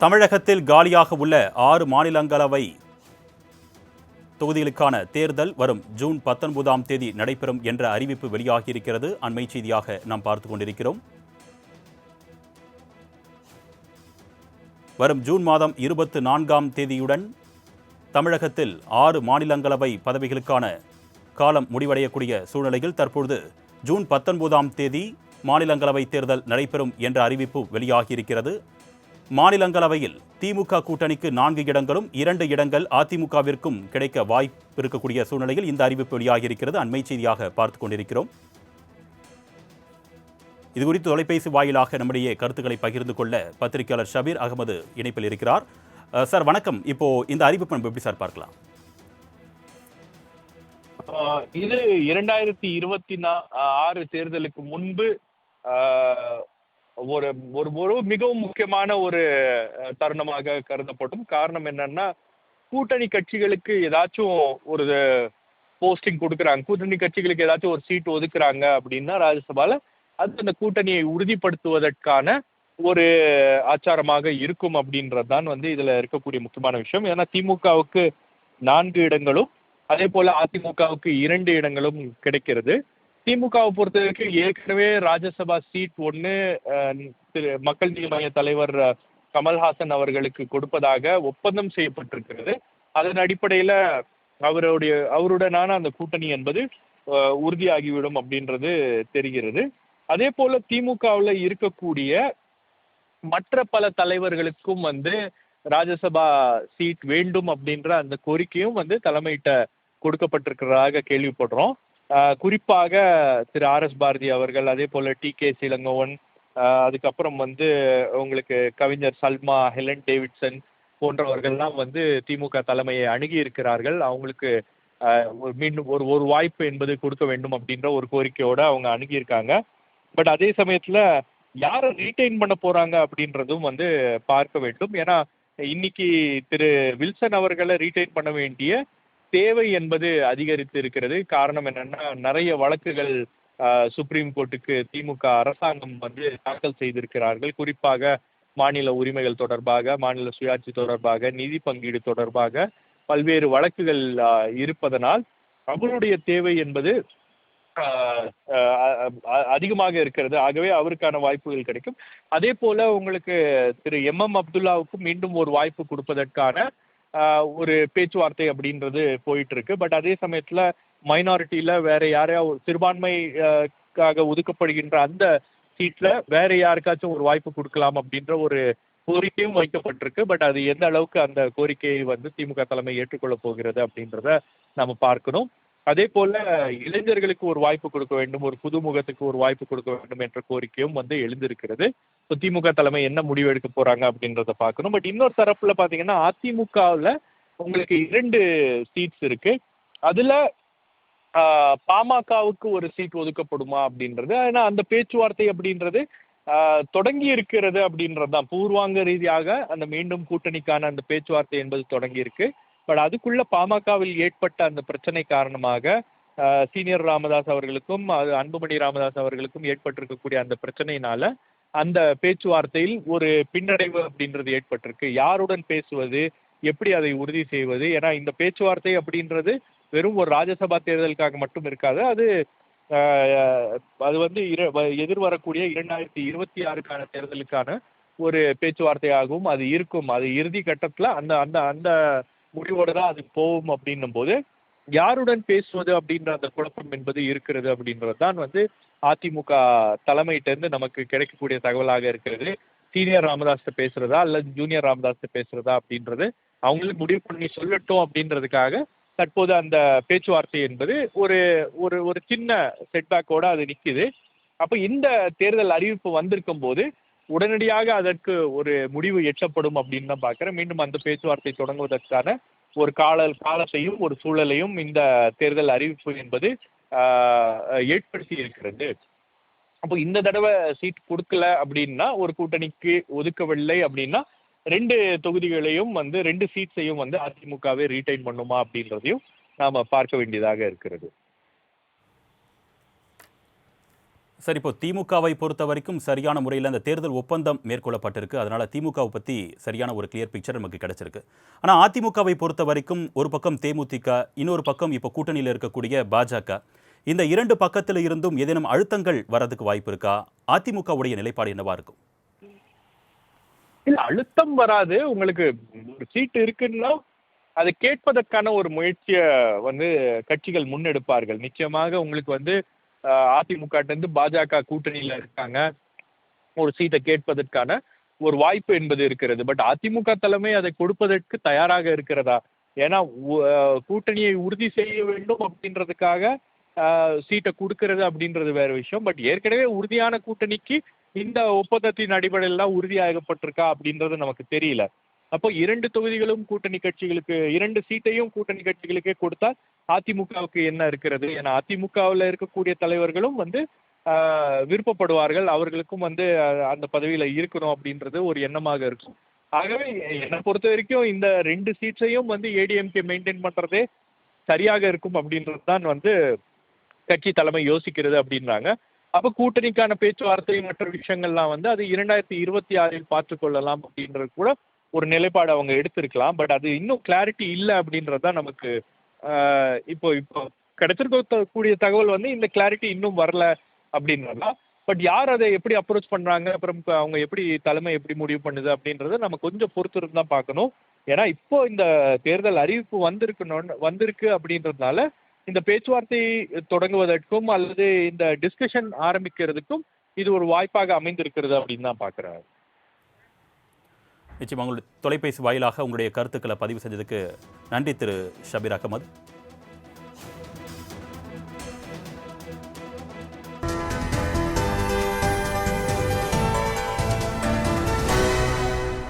தமிழகத்தில் காலியாக உள்ள ஆறு மாநிலங்களவை தொகுதிகளுக்கான தேர்தல் வரும் ஜூன் பத்தொன்பதாம் தேதி நடைபெறும் என்ற அறிவிப்பு வெளியாகியிருக்கிறது. அண்மை செய்தியாக நாம் பார்த்து கொண்டிருக்கிறோம். வரும் ஜூன் மாதம் இருபத்து நான்காம் தேதியுடன் தமிழகத்தில் ஆறு மாநிலங்களவை பதவிகளுக்கான காலம் முடிவடையக்கூடிய சூழ்நிலையில் தற்பொழுது ஜூன் பத்தொன்பதாம் தேதி மாநிலங்களவை தேர்தல் நடைபெறும் என்ற அறிவிப்பு வெளியாகியிருக்கிறது. மாநிலங்களவையில் திமுக கூட்டணிக்கு நான்கு இடங்களும் இரண்டு இடங்கள் அதிமுகவிற்கும் கிடைக்க வாய்ப்பு இருக்கக்கூடிய சூழ்நிலையில் இந்த அறிவிப்பு வெளியாகியிருக்கிறது. அண்மை செய்தியாக பார்த்து கொண்டிருக்கிறோம். இதுகுறித்து தொலைபேசி வாயிலாக நம்முடைய கருத்துக்களை பகிர்ந்து கொள்ள பத்திரிகையாளர் ஷபீர் அகமது இணைப்பில் இருக்கிறார். சார் வணக்கம். இப்போ இந்த அறிவிப்பு நம்ம எப்படி சார் பார்க்கலாம்? இது இரண்டாயிரத்தி இருபத்தி நா ஆறு தேர்தலுக்கு முன்பு ஒரு ஒரு ஒரு மிகவும் முக்கியமான ஒரு தருணமாக கருதப்படும். காரணம் என்னன்னா கூட்டணி கட்சிகளுக்கு ஏதாச்சும் ஒரு போஸ்டிங் கொடுக்குறாங்க. கூட்டணி கட்சிகளுக்கு ஏதாச்சும் ஒரு சீட் ஒதுக்குறாங்க அப்படின்னா ராஜ்யசபால அது அந்த கூட்டணியை உறுதிப்படுத்துவதற்கான ஒரு ஆச்சாரமாக இருக்கும் அப்படின்றது தான் வந்து இதுல இருக்கக்கூடிய முக்கியமான விஷயம். ஏன்னா திமுகவுக்கு நான்கு இடங்களும் அதே போல அதிமுகவுக்கு இரண்டு இடங்களும் கிடைக்கிறது. திமுகவை பொறுத்த வரைக்கும் ஏற்கனவே ராஜ்யசபா சீட் ஒன்று திரு மக்கள் நீதி மய்ய தலைவர் கமல்ஹாசன் அவர்களுக்கு கொடுப்பதாக ஒப்பந்தம் செய்யப்பட்டிருக்கிறது. அதன் அடிப்படையில் அவருடைய அவருடனான அந்த கூட்டணி என்பது உறுதியாகிவிடும் அப்படின்றது தெரிகிறது. அதே போல திமுகவில் இருக்கக்கூடிய மற்ற பல தலைவர்களுக்கும் வந்து ராஜ்யசபா சீட் வேண்டும் அப்படின்ற அந்த கோரிக்கையும் வந்து தலைமையிட்ட கொடுக்கப்பட்டிருக்கிறதாக கேள்விப்படுறோம். குறிப்பாக திரு ஆர் எஸ் பாரதி அவர்கள் அதே போல டி கே சிலங்கோவன் அதுக்கப்புறம் வந்து உங்களுக்கு கவிஞர் சல்மா ஹெலன் டேவிட்சன் போன்றவர்கள்லாம் வந்து திமுக தலைமையை அணுகி இருக்கிறார்கள். அவங்களுக்கு ஒரு மீண்டும் ஒரு ஒரு வாய்ப்பு என்பது கொடுக்க வேண்டும் அப்படின்ற ஒரு கோரிக்கையோட அவங்க அணுகியிருக்காங்க பட் அதே சமயத்துல யாரை ரீட்டைன் பண்ண போறாங்க அப்படின்றதும் வந்து பார்க்க வேண்டும். ஏன்னா இன்னைக்கு திரு வில்சன் அவர்களை ரீட்டைன் பண்ண வேண்டிய தேவை என்பது அதிகரித்து இருக்கிறது காரணம் என்னன்னா நிறைய வழக்குகள் சுப்ரீம் கோர்ட்டுக்கு திமுக அரசாங்கம் வந்து தாக்கல் செய்திருக்கிறார்கள். குறிப்பாக மாநில உரிமைகள் தொடர்பாக மாநில சுயாட்சி தொடர்பாக நிதி பங்கீடு தொடர்பாக பல்வேறு வழக்குகள் இருப்பதனால் அவருடைய தேவை என்பது அ- அதிகமாக இருக்கிறது. ஆகவே அவருக்கான வாய்ப்புகள் கிடைக்கும். அதே போல உங்களுக்கு திரு எம் எம் அப்துல்லாவுக்கும் மீண்டும் ஒரு வாய்ப்பு கொடுப்பதற்கான ஒரு பேச்சுவார்த்தை அப்படின்றது போயிட்டு இருக்கு பட் அதே சமயத்துல மைனாரிட்டியில வேற யாரையா சிறுபான்மைக்காக ஒதுக்கப்படுகின்ற அந்த சீட்ல வேற யாருக்காச்சும் ஒரு வாய்ப்பு கொடுக்கலாம் அப்படின்ற ஒரு கோரிக்கையும் வைக்கப்பட்டிருக்கு. பட் அது எந்த அளவுக்கு அந்த கோரிக்கையை வந்து திமுக தலைமை ஏற்றுக்கொள்ள போகிறது அப்படின்றத நம்ம பார்க்கணும். அதே போல இளைஞர்களுக்கு ஒரு வாய்ப்பு கொடுக்க வேண்டும் ஒரு புதுமுகத்துக்கு ஒரு வாய்ப்பு கொடுக்க வேண்டும் என்ற கோரிக்கையும் வந்து எழுந்திருக்கிறது. இப்போ திமுக தலைமை என்ன முடிவு எடுக்க போறாங்க அப்படின்றத பார்க்கணும். பட் இன்னொரு தரப்புல பாத்தீங்கன்னா அதிமுகவில் உங்களுக்கு இரண்டு சீட்ஸ் இருக்கு. அதுல பாமகவுக்கு ஒரு சீட் ஒதுக்கப்படுமா அப்படின்றது ஏன்னா அந்த பேச்சுவார்த்தை அப்படின்றது தொடங்கி இருக்கிறது அப்படின்றது தான் பூர்வாங்க ரீதியாக அந்த மீண்டும் கூட்டணிக்கான அந்த பேச்சுவார்த்தை என்பது தொடங்கி இருக்கு. பட் அதுக்குள்ள பாமகவில் ஏற்பட்ட அந்த பிரச்சனை காரணமாக சீனியர் ராமதாஸ் அவர்களுக்கும் அது அன்புமணி ராமதாஸ் அவர்களுக்கும் ஏற்பட்டிருக்கக்கூடிய அந்த பிரச்சனையினால அந்த பேச்சுவார்த்தையில் ஒரு பின்னடைவு அப்படின்றது ஏற்பட்டிருக்கு. யாருடன் பேசுவது எப்படி அதை உறுதி செய்வது? ஏன்னா இந்த பேச்சுவார்த்தை அப்படின்றது வெறும் ஒரு ராஜ்யசபா தேர்தலுக்காக மட்டும் இருக்காது. அது அது வந்து இர- வ- எதிர்வரக்கூடிய இரண்டாயிரத்தி இருபத்தி ஆறுக்கான தேர்தலுக்கான ஒரு பேச்சுவார்த்தையாகவும் அது இருக்கும். அது இறுதி கட்டத்துல அந்த அந்த அந்த முடிவோடு தான் அது போகும் அப்படின்னும் போது யாருடன் பேசுவது அப்படின்ற அந்த குழப்பம் என்பது இருக்கிறது அப்படின்றது தான் வந்து அதிமுக தலைமையிட்ட இருந்து நமக்கு கிடைக்கக்கூடிய தகவலாக இருக்கிறது. சீனியர் ராமதாஸ்கிட்ட பேசுறதா அல்லது ஜூனியர் ராமதாஸ்கிட்ட பேசுறதா அப்படின்றது அவங்களுக்கு முடிவு பண்ணி சொல்லட்டும் அப்படின்றதுக்காக தற்போது அந்த பேச்சுவார்த்தை என்பது ஒரு ஒரு ஒரு சின்ன செட்பேக்கோட அது நிக்குது. அப்போ இந்த தேர்தல் அறிவிப்பு வந்திருக்கும் போது உடனடியாக அதற்கு ஒரு முடிவு எட்டப்படும் அப்படின்னு தான் பார்க்குறேன். மீண்டும் அந்த பேச்சுவார்த்தை தொடங்குவதற்கான ஒரு கால காலத்தையும் ஒரு சூழலையும் இந்த தேர்தல் அறிவிப்பு என்பது ஆஹ், ஏற்படுத்தி இருக்கிறது. அப்போ இந்த தடவை சீட் கொடுக்கல அப்படின்னா ஒரு கூட்டணிக்கு ஒதுக்கவில்லை அப்படின்னா ரெண்டு தொகுதிகளையும் வந்து ரெண்டு சீட்ஸையும் வந்து அதிமுகவே ரீடைன் பண்ணுமா அப்படின்றதையும் நாம பார்க்க வேண்டியதாக இருக்கிறது. சரி இப்போ திமுகவை பொறுத்த வரைக்கும் சரியான முறையில் அந்த தேர்தல் ஒப்பந்தம் மேற்கொள்ளப்பட்டிருக்கு. அதனால திமுகவை பற்றி சரியான ஒரு கிளியர் பிக்சர் நமக்கு கிடைச்சிருக்கு. ஆனால் அதிமுகவை பொறுத்த வரைக்கும் ஒரு பக்கம் தேமுதிக இன்னொரு பக்கம் இப்போ கூட்டணியில் இருக்கக்கூடிய பாஜக. இந்த இரண்டு பக்கத்தில் இருந்தும் ஏதேனும் அழுத்தங்கள் வரதுக்கு வாய்ப்பு இருக்கா? அதிமுகவுடைய நிலைப்பாடு என்னவா இருக்கும்? இல்ல அழுத்தம் வராது. உங்களுக்கு ஒரு சீட்டு இருக்குன்னா அதை கேட்பதற்கான ஒரு முயற்சியை வந்து கட்சிகள் முன்னெடுப்பார்கள். நிச்சயமாக உங்களுக்கு வந்து அஹ், அதிமுக இருந்து பாஜக கூட்டணியில இருக்காங்க. ஒரு சீட்டை கேட்பதற்கான ஒரு வாய்ப்பு என்பது இருக்கிறது. பட் அதிமுக தலைமை அதை கொடுப்பதற்கு தயாராக இருக்கிறதா? ஏன்னா கூட்டணியை உறுதி செய்ய வேண்டும் அப்படின்றதுக்காக சீட்டை கொடுக்கறது அப்படின்றது வேற விஷயம். பட் ஏற்கனவே உறுதியான கூட்டணிக்கு இந்த ஒப்பந்தத்தின் அடிப்படையில் தான் உறுதியாகப்பட்டிருக்கா அப்படின்றது நமக்கு தெரியல. அப்போ இரண்டு தொகுதிகளும் கூட்டணி கட்சிகளுக்கு இரண்டு சீட்டையும் கூட்டணி கட்சிகளுக்கே கொடுத்தா அதிமுகவுக்கு என்ன இருக்கிறது? ஏன்னா அதிமுகவில் இருக்கக்கூடிய தலைவர்களும் வந்து விருப்பப்படுவார்கள். அவர்களுக்கும் வந்து அந்த பதவியில இருக்கணும் அப்படின்றது ஒரு எண்ணமாக இருக்கும். ஆகவே என்னை பொறுத்த வரைக்கும் இந்த ரெண்டு சீட்ஸையும் வந்து ஏடிஎம்கே மெயின்டைன் பண்றதே சரியாக இருக்கும் அப்படின்றது தான் வந்து கட்சி தலைமை யோசிக்கிறது அப்படின்றாங்க. அப்ப கூட்டணிக்கான பேச்சுவார்த்தை மற்ற விஷயங்கள்லாம் வந்து அது இரண்டாயிரத்தி இருபத்தி ஆறில் பார்த்துக்கொள்ளலாம் அப்படின்றது கூட ஒரு நிலைப்பாடு அவங்க எடுத்திருக்கலாம். பட் அது இன்னும் கிளாரிட்டி இல்லை அப்படின்றது தான் நமக்கு இப்போ இப்போ கிடைச்சிருக்கக்கூடிய தகவல் வந்து இந்த கிளாரிட்டி இன்னும் வரல அப்படின்றதா பட் யார் அதை எப்படி அப்ரோச் பண்றாங்க? அப்புறம் அவங்க எப்படி தலைமை எப்படி முடிவு பண்ணுது அப்படின்றத நம்ம கொஞ்சம் பொறுத்திருந்து தான் பார்க்கணும். ஏன்னா இப்போ இந்த தேர்தல் அறிவிப்பு வந்திருக்கணும் வந்திருக்கு அப்படின்றதுனால இந்த பேச்சுவார்த்தை தொடங்குவதற்கும் அல்லது இந்த டிஸ்கஷன் ஆரம்பிக்கிறதுக்கும் இது ஒரு வாய்ப்பாக அமைந்திருக்கிறது அப்படின்னு தான் பாக்குறாரு நிச்சயமா உங்களுடைய தொலைபேசி வாயிலாக உங்களுடைய கருத்துக்களை பதிவு செஞ்சதுக்கு நன்றி திரு. ஷபீர் அகமது.